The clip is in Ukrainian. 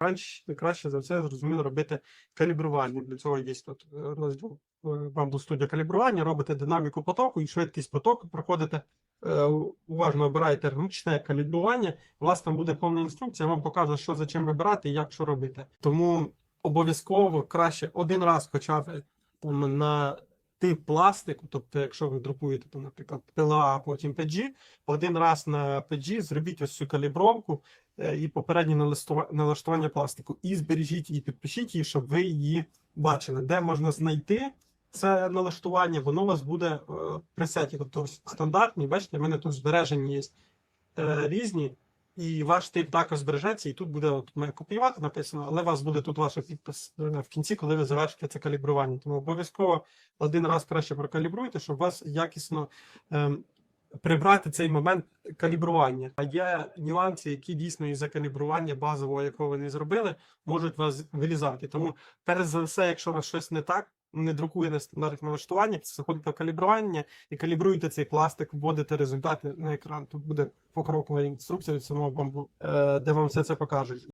краще, краще за все зрозуміло робити калібрування. Для цього є тут е, розділ е, Bamboo Studio калібрування, робите динаміку потоку і швидкість потоку, проходите, е, уважно обираєте ручне калібрування, у буде повна інструкція, вам покаже, що за чим вибирати і як що робити. Тому обов'язково краще один раз хоча б на тип пластику, тобто, якщо ви друкуєте, там, наприклад, пила, а потім PG, один раз на PG зробіть ось цю калібровку е, і попереднє налаштува- налаштування пластику. І збережіть її, підпишіть її, щоб ви її бачили, де можна знайти це налаштування, воно у вас буде е, в пресеті, тобто стандартні, бачите, в мене тут збережені є е, різні, і ваш тип також збережеться, і тут буде от, має копіювати написано, але у вас буде тут ваш підпис в кінці, коли ви завершите це калібрування. Тому обов'язково один раз краще прокалібруйте, щоб у вас якісно ем, прибрати цей момент калібрування. А є нюанси, які дійсно із-за калібрування базового, якого ви не зробили, можуть вас вилізати. Тому, перш за все, якщо у вас щось не так, не друкує на стандартних налаштування заходите в калібрування і калібруєте цей пластик, вводите результати на екран. Тут буде покрокова інструкція від самого бамбу, е, де вам все це покажуть.